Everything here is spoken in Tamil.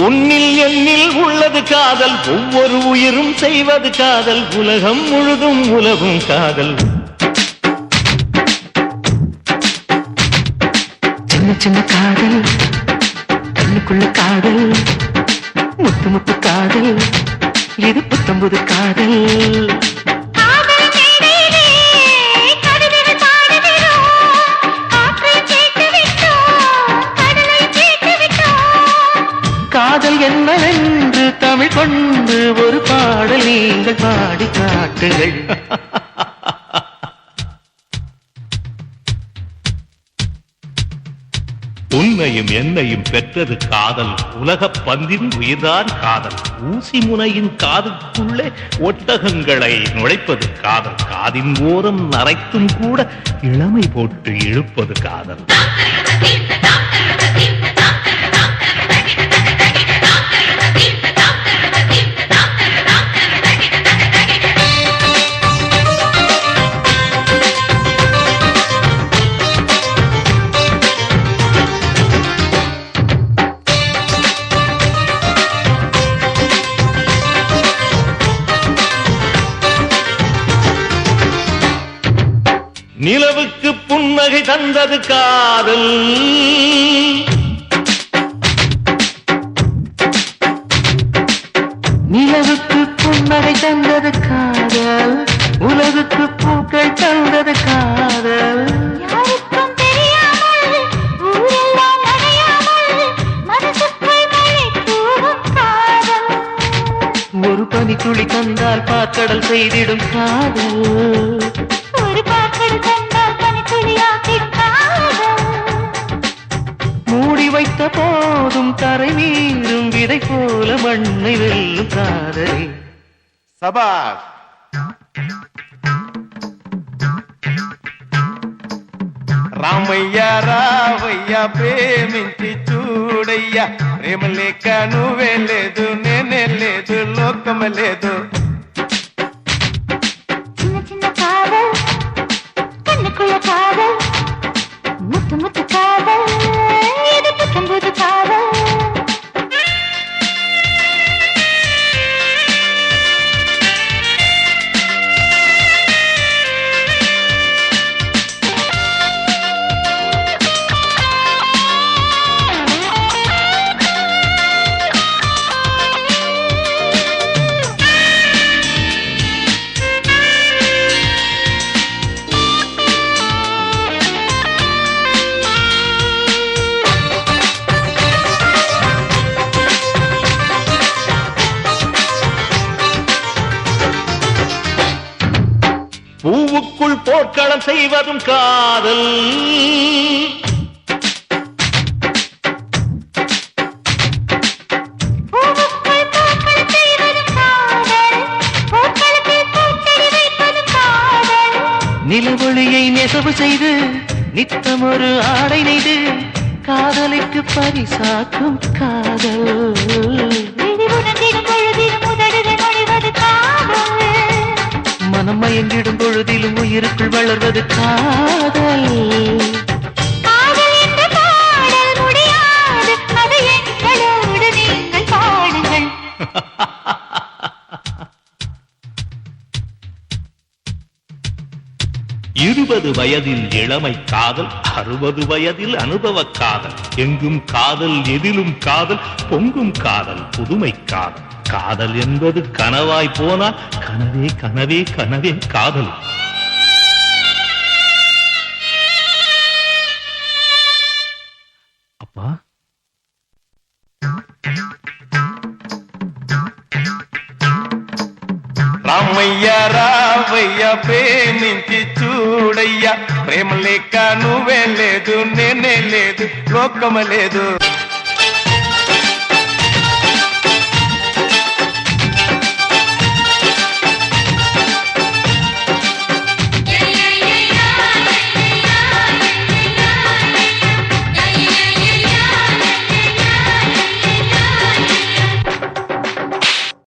தொன்னில் எண்ணில் உள்ளது காதல். ஒவ்வொரு உயிரும் செய்வது காதல். உலகம் முழுதும் உலகும் காதல். சின்ன சின்ன காதல். கண்ணுக்குள்ள காதல். முத்து முத்து காதல். இது புத்தம்புது காதல். என்னவென்று தமிழ் கொண்டு ஒரு பாடல் நீங்கள் பாடி காட்டுங்கள். உன்னையும் என்னையும் பெற்றது காதல். உலகப் பந்தின் உயிர்தான் காதல். ஊசி முனையின் காதுக்குள்ளே ஒட்டகங்களை நுழைப்பது காதல். காதின் ஓரம் நரைத்தும் கூட இளமை போட்டு இழுப்பது காதல். நிலவுக்கு புன்னகை தந்தது காதல். நிலவுக்கு புன்னகை தந்தது காதல். உலகுக்கு பூக்கள் தந்தது காதல். ஒரு பனி துளி தந்தால் பாக்கடல் செய்திடும் காதல். ஒரு பாக்கடு கண்டால் பனித்துளியாக்கிடும் காதல் மூடி வைத்த போதும் கரை மீறும் விதை போல மண்ணை வெல்லும் காதல் சபாஷ் రామయ్య రావయ్య ప్రేమించి చూడయ్యా ప్రేమ లేక నువ్వే లేదు నేనే లేదు లోకం లేదు பூவுக்குள் போர்க்களம் செய்வதும் காதல். நிலவொளியை நெசவு செய்து நித்தம் ஒரு ஆடை நெய்து காதலுக்கு பரிசாக்கும் காதல். உயிருக்குள் வளர்வது காதல். இருபது வயதில் இளமை காதல் அறுபது வயதில் அனுபவ காதல். எங்கும் காதல் எதிலும் காதல் பொங்கும் காதல் புதுமை காதல். காதல் என்பது கனவாய் போனால் கனவே கனவே கனவே காதல் రామయ్య రావయ్య ప్రేమించి చూడయ్యా. ప్రేమ లేక నువ్వే లేదు నేనే లేదు లోకం లేదు.